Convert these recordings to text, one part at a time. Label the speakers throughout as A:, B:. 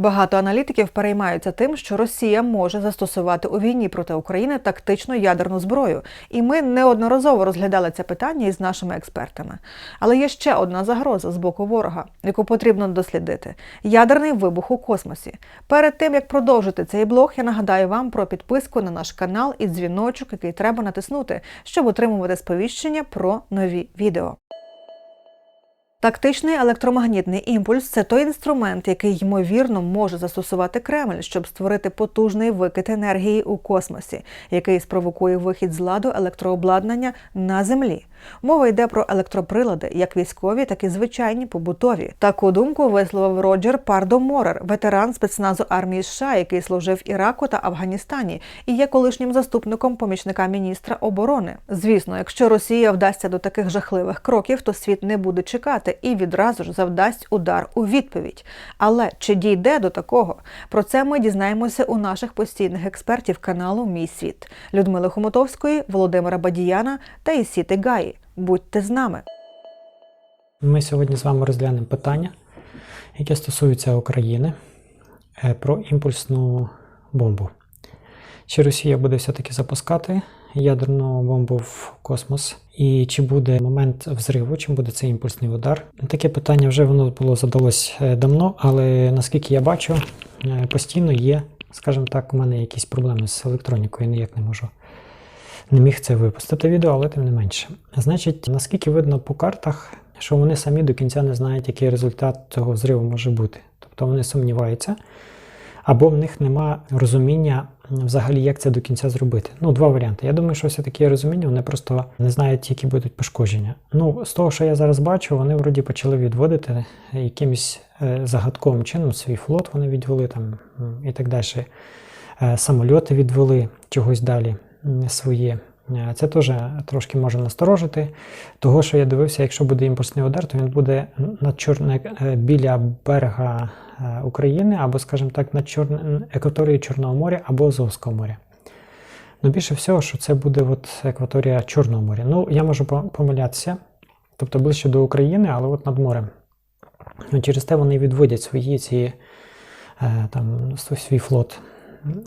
A: Багато аналітиків переймаються тим, що Росія може застосувати у війні проти України тактичну ядерну зброю, і ми неодноразово розглядали це питання із нашими експертами. Але є ще одна загроза з боку ворога, яку потрібно дослідити: ядерний вибух у космосі. Перед тим як продовжити цей блог, я нагадаю вам про підписку на наш канал і дзвіночок, який треба натиснути, щоб отримувати сповіщення про нові відео. Тактичний електромагнітний імпульс це той інструмент, який ймовірно може застосувати Кремль, щоб створити потужний викид енергії у космосі, який спровокує вихід з ладу електрообладнання на землі. Мова йде про електроприлади, як військові, так і звичайні побутові. Таку думку висловив Роджер Пардо Морер, ветеран спецназу армії США, який служив в Іраку та Афганістані, і є колишнім заступником помічника міністра оборони. Звісно, якщо Росія вдасться до таких жахливих кроків, то світ не буде чекати і відразу ж завдасть удар у відповідь. Але чи дійде до такого? Про це ми дізнаємося у наших постійних експертів каналу Мій світ Людмили Хомутовської, Володимира Бадіяна та Ісіти Гаї. Будьте з нами.
B: Ми сьогодні з вами розглянемо питання, яке стосується України е, про імпульсну бомбу. Чи Росія буде все-таки запускати ядерну бомбу в космос? І чи буде момент взриву, чи буде це імпульсний удар? Таке питання вже воно було задалось е, давно, але наскільки я бачу, е, постійно є, скажімо так, у мене якісь проблеми з електронікою, ніяк не можу. Не міг це випустити відео, але тим не менше. Значить, наскільки видно по картах, що вони самі до кінця не знають, який результат цього взриву може бути. Тобто вони сумніваються, або в них нема розуміння взагалі, як це до кінця зробити. Ну, два варіанти. Я думаю, що все таке розуміння, вони просто не знають, які будуть пошкодження. Ну, з того, що я зараз бачу, вони вроді почали відводити якимось е, загадковим чином свій флот, вони відвели там і так далі. Е, Самольоти відвели чогось далі м, своє. Е, Це теж трошки може насторожити. Того, що я дивився, якщо буде імпульсний удар, то він буде над чорне, е, біля берега е, України, або, скажімо так, над чорн... екваторією Чорного моря або Азовського моря. Ну, більше всього, що це буде от екваторія Чорного моря. Ну, я можу помилятися, тобто ближче до України, але от над морем. Ну, Через те вони відводять свої ці там, свій флот.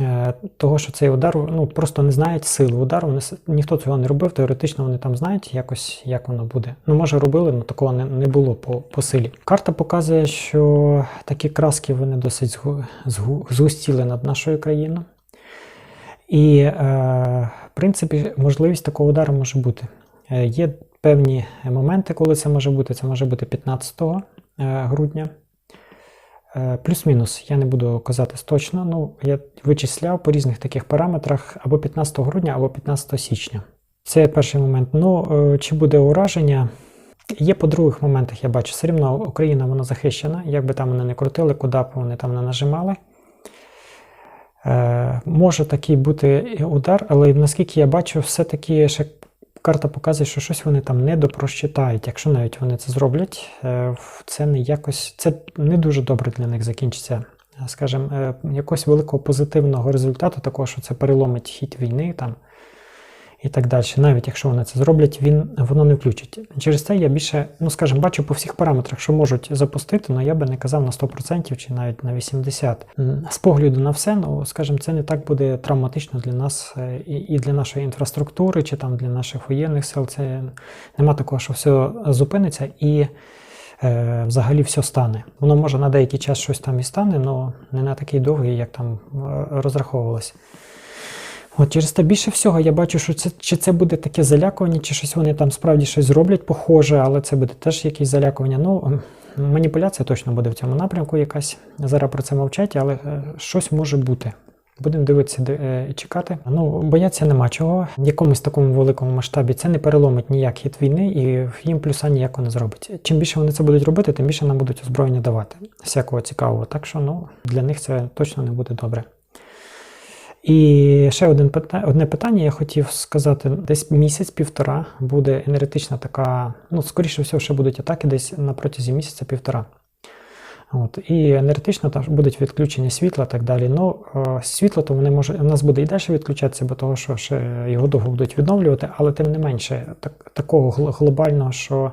B: Е, Того, що цей удар ну, просто не знають сили удару, вони, ніхто цього не робив, теоретично вони там знають якось, як воно буде. Ну, може, робили, але такого не, не було по, по силі. Карта показує, що такі краски вони досить згу, згу, згустіли над нашою країною. І, е, в принципі, можливість такого удару може бути. Е, Є певні моменти, коли це може бути. Це може бути 15 е, грудня. Е, Плюс-мінус, я не буду казати точно, ну я вичисляв по різних таких параметрах або 15 грудня, або 15 січня. Це перший момент. Ну, е, чи буде ураження? Є по других моментах, я бачу, все рівно Україна вона захищена, як би там вони не крутили, куди б вони там не нажимали. Е, може такий бути удар, але наскільки я бачу, все-таки ще карта показує, що щось вони там не допрощитають. Якщо навіть вони це зроблять, е, це не якось це не дуже добре для них закінчиться. Скажімо, якось якогось великого позитивного результату, такого, що це переломить хід війни там і так далі. Навіть якщо вони це зроблять, він воно не включить. Через це я більше, ну скажімо, бачу по всіх параметрах, що можуть запустити, але я би не казав на 100% чи навіть на 80%. З погляду на все, ну скажімо, це не так буде травматично для нас е, і, для нашої інфраструктури, чи там для наших воєнних сил. Це нема такого, що все зупиниться і. Е, взагалі все стане. Воно може на деякий час щось там і стане, але не на такий довгий, як там е, розраховувалось. От через те більше всього я бачу, що це чи це буде таке залякування, чи щось вони там справді щось зроблять похоже, але це буде теж якесь залякування. Ну, маніпуляція точно буде в цьому напрямку якась. Зараз про це мовчать, але е, щось може бути. Будемо дивитися е, і чекати. Ну, бояться нема чого. В якомусь такому великому масштабі це не переломить ніяк хід війни, і їм плюса ніякого не зробить. Чим більше вони це будуть робити, тим більше нам будуть озброєння давати. Всякого цікавого. Так що ну, для них це точно не буде добре. І ще один одне питання я хотів сказати: десь місяць-півтора буде енергетична така, ну, скоріше всього, ще будуть атаки десь на протязі місяця-півтора. От, і енергетично там будуть відключення світла і так далі. Ну, світло то вони може, у нас буде і далі відключатися, бо того, що ще його довго будуть відновлювати, але тим не менше, так, такого глобального, що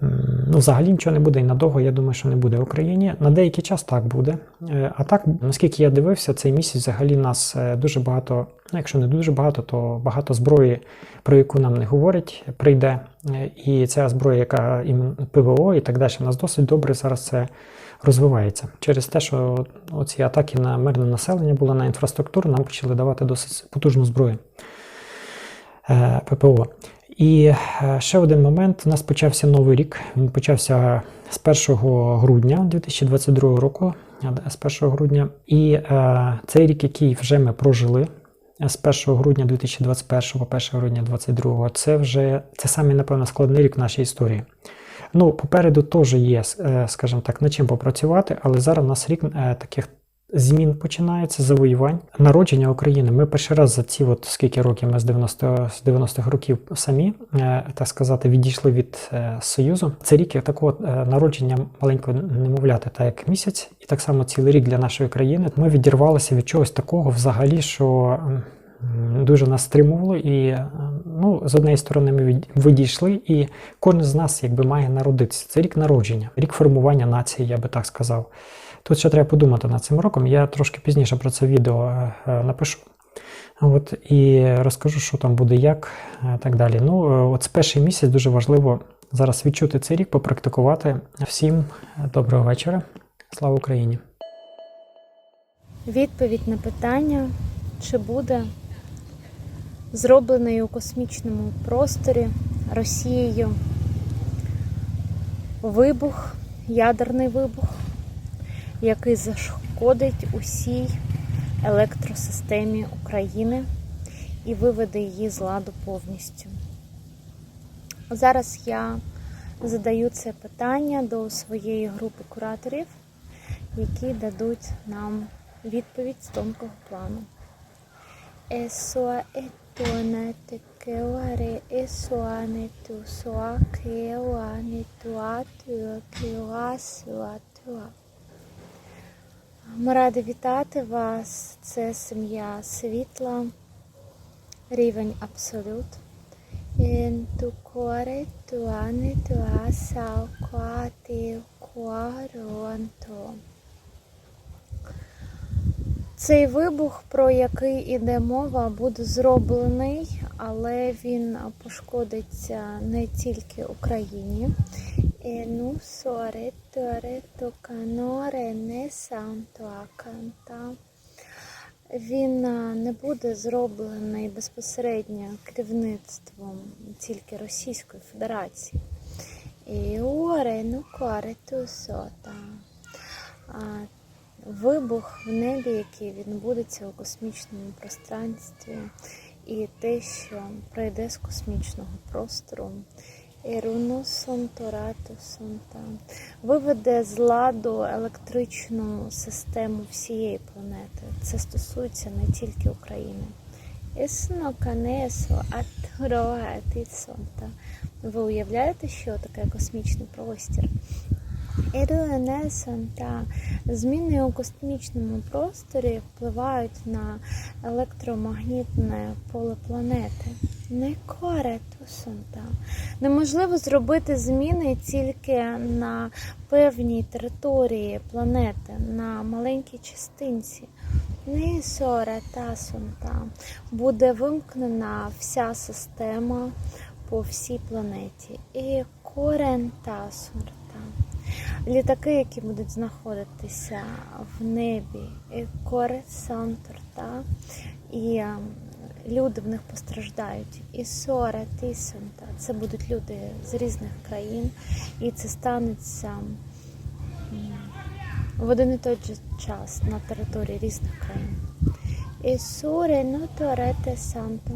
B: Ну, взагалі нічого не буде і надовго, я думаю, що не буде в Україні. На деякий час так буде. Е, А так, наскільки я дивився, цей місяць взагалі нас е, дуже багато, ну якщо не дуже багато, то багато зброї, про яку нам не говорять, прийде. Е, І ця зброя, яка ім ПВО і так далі, у нас досить добре зараз це розвивається. Через те, що оці атаки на мирне населення були на інфраструктуру, нам почали давати досить потужну зброю ППО. І е, ще один момент: у нас почався новий рік. Він почався з 1 грудня 2022 року, з 1 грудня. І е, цей рік, який вже ми прожили. З 1 грудня 2021 по 1 грудня 2022, це вже це самий, напевно, складний рік в нашій історії. Ну, попереду теж є, е, скажімо так, над чим попрацювати, але зараз у нас рік е, таких змін починається, завоювань. Народження України. Ми перший раз за ці, от скільки років ми з 90 з 90-х років самі, е, так сказати, відійшли від е, Союзу. Це рік такого е, народження маленького немовляти, так як місяць, і так само цілий рік для нашої країни. Ми відірвалися від чогось такого взагалі, що. Дуже нас стримувало, і ну, з однієї сторони ми відійшли, і кожен з нас якби має народитися. Це рік народження, рік формування нації, я би так сказав. Тут ще треба подумати над цим роком. Я трошки пізніше про це відео е, е, напишу. От, і розкажу, що там буде, як е, так далі. Ну, от з перший місяць дуже важливо зараз відчути цей рік, попрактикувати. Всім доброго вечора. Слава Україні!
C: Відповідь на питання, чи буде зроблений у космічному просторі Росією вибух, ядерний вибух, який зашкодить усій електросистемі України і виведе її з ладу повністю. Зараз я задаю це питання до своєї групи кураторів, які дадуть нам відповідь з тонкого плану. Sua tua. Ми раді вітати вас. Це сім'я світла, рівень абсолют. En tu cuore tu ane. Цей вибух, про який іде мова, буде зроблений, але він пошкодиться не тільки Україні. E non sore tore ne santo acanta. Він не буде зроблений безпосередньо керівництвом тільки Російської Федерації. І оре, ну коре сота. Вибух в небі, який відбудеться у космічному пространстві, і те, що пройде з космічного простору. Іруну Сонторату Сонтан виведе з ладу електричну систему всієї планети. Це стосується не тільки України. Існо канесо атроати сонта. Ви уявляєте, що таке космічний простір? Іруне Сонта. Зміни у космічному просторі впливають на електромагнітне поле планети. Не сонта. Неможливо зробити зміни тільки на певній території планети, на маленькій частинці. Не соре та. Буде вимкнена вся система по всій планеті. І корен та сонта. Літаки, які будуть знаходитися в небі, і коре санторта, і е, люди в них постраждають. І соре тисонта. Це будуть люди з різних країн, і це станеться в один і той же час на території різних країн. І суре ну торете санто.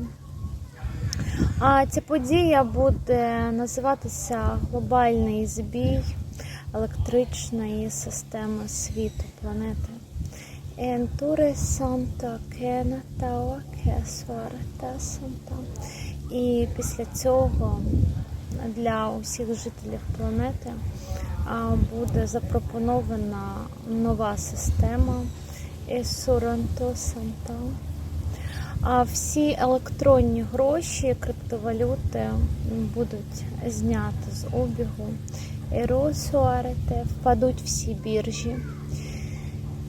C: А ця подія буде називатися глобальний збій електричної системи світу планети. Кена Тауа Кесуара та Санта. І після цього для усіх жителів планети буде запропонована нова система Есуранто Санта. А всі електронні гроші, криптовалюти будуть зняті з обігу. Еросуарите впадуть всі біржі.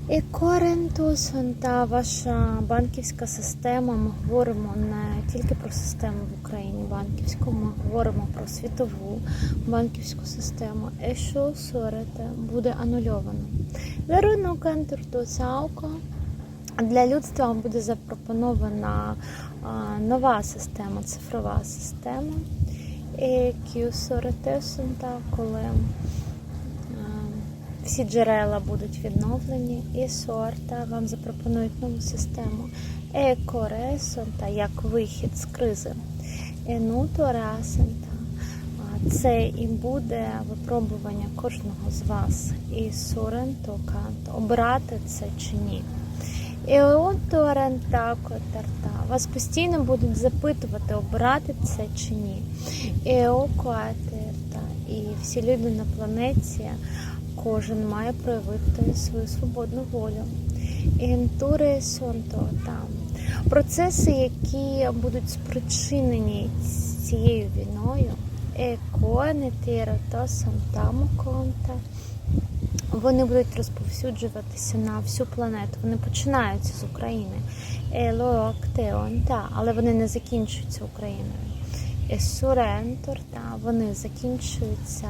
C: І Корентус та ваша банківська система. Ми говоримо не тільки про систему в Україні банківську, ми говоримо про світову банківську систему. І що сорите буде анульовано. Вероно кантуртусауко для людства буде запропонована нова система, цифрова система. І кюсоритесунта, коли всі джерела будуть відновлені, і сорта вам запропонують нову систему. Екоресонта як вихід з кризи. Енуторасента. Це і буде випробування кожного з вас. І соренто кант. Обрати це чи ні. І онторентако тарта. Вас постійно будуть запитувати, обрати це чи ні. І окуатерта. І всі люди на планеті, кожен має проявити свою свободну волю. Інтури сонто там. Процеси, які будуть спричинені цією війною, еконетиро то сантамо конта. Вони будуть розповсюджуватися на всю планету. Вони починаються з України. Елоактеонта, але вони не закінчуються Україною. Есурентор, та вони закінчуються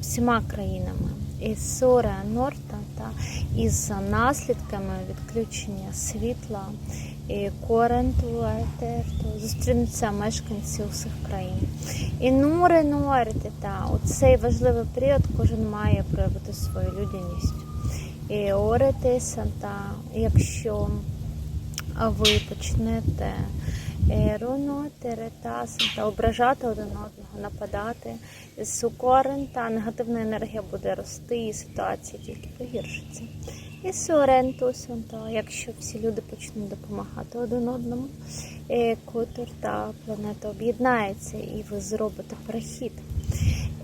C: всіма країнами. Есура Норта та із наслідками відключення світла і корентуетерто зустрінуться мешканці усіх країн. І нуарити та у цей важливий період кожен має проявити свою людяність. І орете санта, якщо ви почнете Ероно, теретас та ображати один одного, нападати. Сукорен та негативна енергія буде рости, і ситуація тільки погіршиться. І сорентус, то якщо всі люди почнуть допомагати один одному, е, котор та планета об'єднається і ви зробите перехід.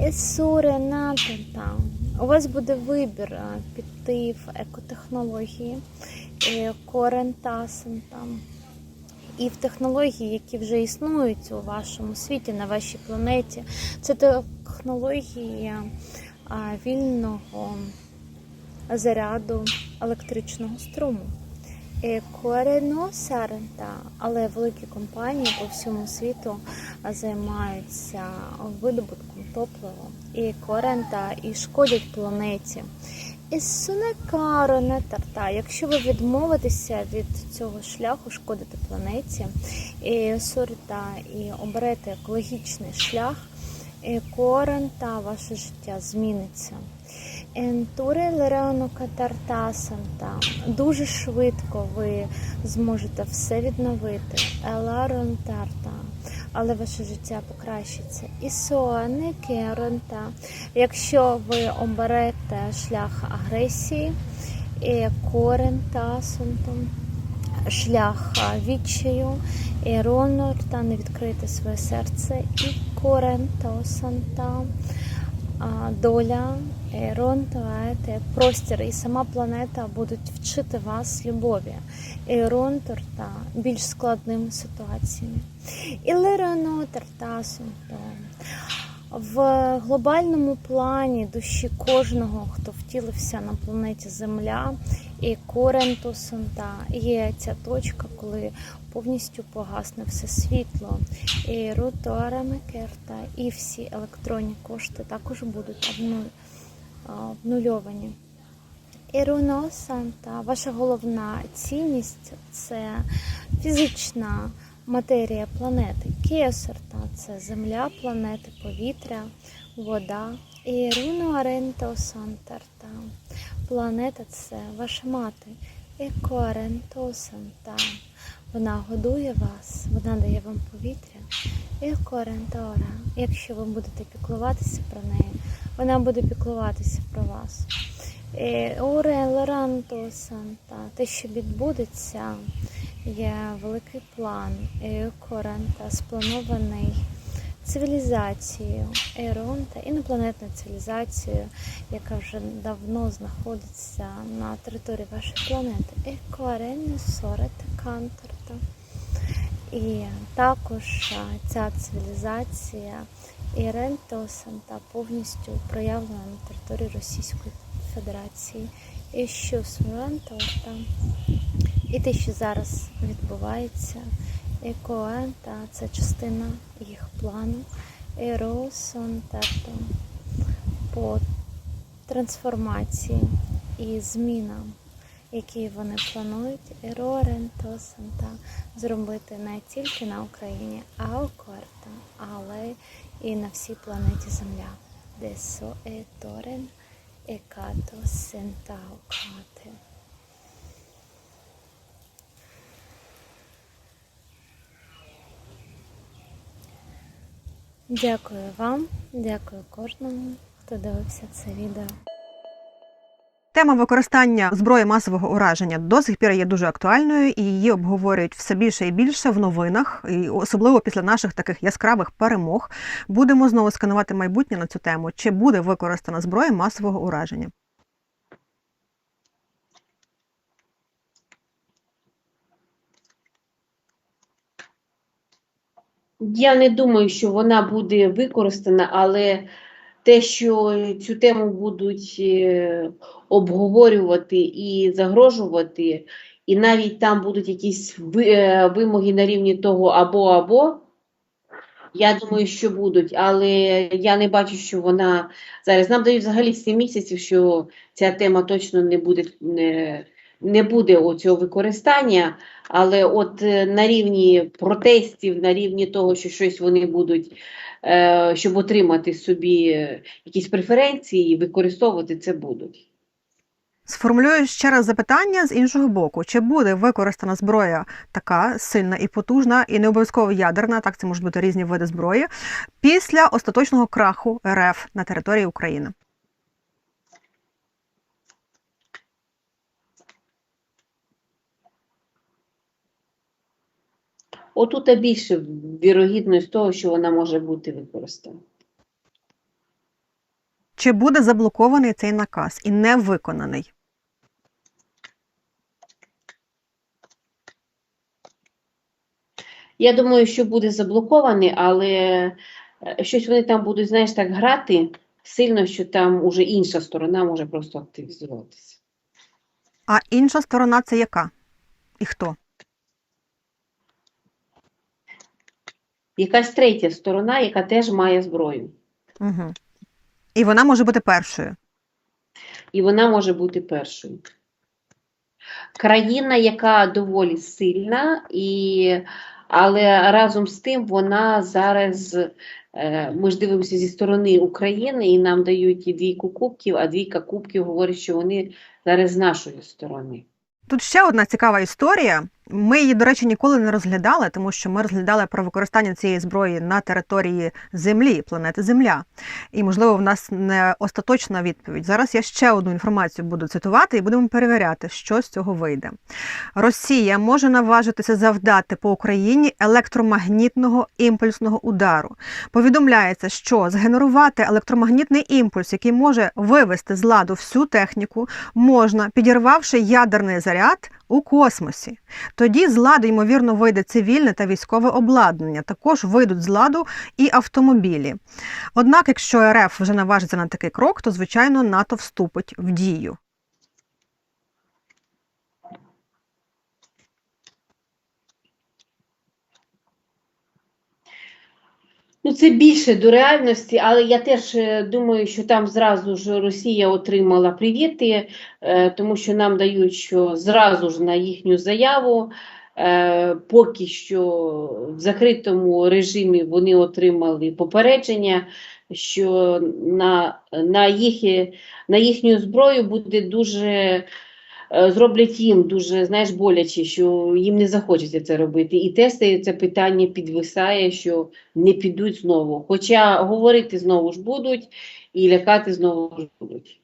C: І суренатента. У вас буде вибір е, піти в екотехнології, е, корентасен там і в технології, які вже існують у вашому світі, на вашій планеті. Це технології вільного заряду електричного струму. Е, Кореносарента, але великі компанії по всьому світу займаються видобутком топлива і корента і шкодять планеті. І сунекаро не тарта. Якщо ви відмовитеся від цього шляху, шкодити планеті, і сорта, і оберете екологічний шлях, корен та ваше життя зміниться. Ентуре лереону катартасам дуже швидко ви зможете все відновити. Еларон тарта, але ваше життя покращиться. І соане керонта. Якщо ви оберете шлях агресії, і корентасунтом, шлях відчаю, і ронор та не відкрити своє серце, і корентосанта доля, Ронтуаєте, простір і сама планета будуть вчити вас любові, Ронтор та більш складними ситуаціями. І Лерано Тартасом. В глобальному плані душі кожного, хто втілився на планеті Земля, і Корентусом, та є ця точка, коли повністю погасне все світло. І Рутуарамекерта, і всі електронні кошти також будуть обну- а, обнульовані. І Санта, ваша головна цінність це фізична матерія планети. Кесарта це земля, планети, повітря, вода. І Руно Сантарта. Планета це ваша мати. Екоаренто Санта. Вона годує вас, вона дає вам повітря. Екоарентора. Якщо ви будете піклуватися про неї, вона буде піклуватися про вас. Е, Оре Лоранто Санта, те, що відбудеться, є великий план Екоранта, спланований цивілізацією Еронта, інопланетною цивілізацією, яка вже давно знаходиться на території вашої планети. Екоарені Сорете Канторта. І також ця цивілізація Іренто Санта повністю проявлена на території Російської Федерації. І що Суренто там і те, що зараз відбувається, Екоента це частина їх плану. Еросон тато по трансформації і змінам, які вони планують, Ероренто Санта зробити не тільки на Україні, а Окорта, але і на всій планеті Земля. Десо е торен екато сентаукате. Дякую вам, дякую кожному, хто дивився це відео.
D: Тема використання зброї масового ураження до сих пір є дуже актуальною, і її обговорюють все більше і більше в новинах, і особливо після наших таких яскравих перемог. Будемо знову сканувати майбутнє на цю тему. Чи буде використана зброя масового ураження?
E: Я не думаю, що вона буде використана, але те, що цю тему будуть е, обговорювати і загрожувати, і навіть там будуть якісь е, вимоги на рівні того або-або, я думаю, що будуть, але я не бачу, що вона зараз. Нам дають взагалі 7 місяців, що ця тема точно не буде, не, не буде оцього використання. Але от е, на рівні протестів, на рівні того, що щось вони будуть, щоб отримати собі е, якісь преференції, і використовувати це будуть.
D: Сформулюю ще раз запитання з іншого боку: чи буде використана зброя така сильна і потужна, і не обов'язково ядерна, так це можуть бути різні види зброї, після остаточного краху РФ на території України?
E: Отут більше вірогідність того, що вона може бути використана.
D: Чи буде заблокований цей наказ і не виконаний?
E: Я думаю, що буде заблокований, але е, щось вони там будуть, знаєш, так грати сильно, що там уже інша сторона може просто активізуватися.
D: А інша сторона це яка? І хто?
E: Якась третя сторона, яка теж має зброю.
D: Угу. І вона може бути першою.
E: І вона може бути першою. Країна, яка доволі сильна, і... але разом з тим вона зараз, е, ми ж дивимося зі сторони України, і нам дають і двійку кубків, а двійка кубків говорить, що вони зараз з нашої сторони.
D: Тут ще одна цікава історія. Ми її, до речі, ніколи не розглядали, тому що ми розглядали про використання цієї зброї на території Землі, планети Земля. І, можливо, в нас не остаточна відповідь. Зараз я ще одну інформацію буду цитувати і будемо перевіряти, що з цього вийде. Росія може наважитися завдати по Україні електромагнітного імпульсного удару. Повідомляється, що згенерувати електромагнітний імпульс, який може вивести з ладу всю техніку, можна, підірвавши ядерний заряд у космосі. Тоді з ладу, ймовірно, вийде цивільне та військове обладнання. Також вийдуть з ладу і автомобілі. Однак, якщо РФ вже наважиться на такий крок, то звичайно НАТО вступить в дію.
E: Ну, це більше до реальності, але я теж е, думаю, що там зразу ж Росія отримала привіти, е, тому що нам дають, що зразу ж на їхню заяву, е, поки що в закритому режимі вони отримали попередження, що на, на, їх, на їхню зброю буде дуже. Е, Зроблять їм дуже, знаєш, боляче, що їм не захочеться це робити. І те стається питання підвисає, що не підуть знову. Хоча говорити знову ж будуть і лякати знову ж будуть.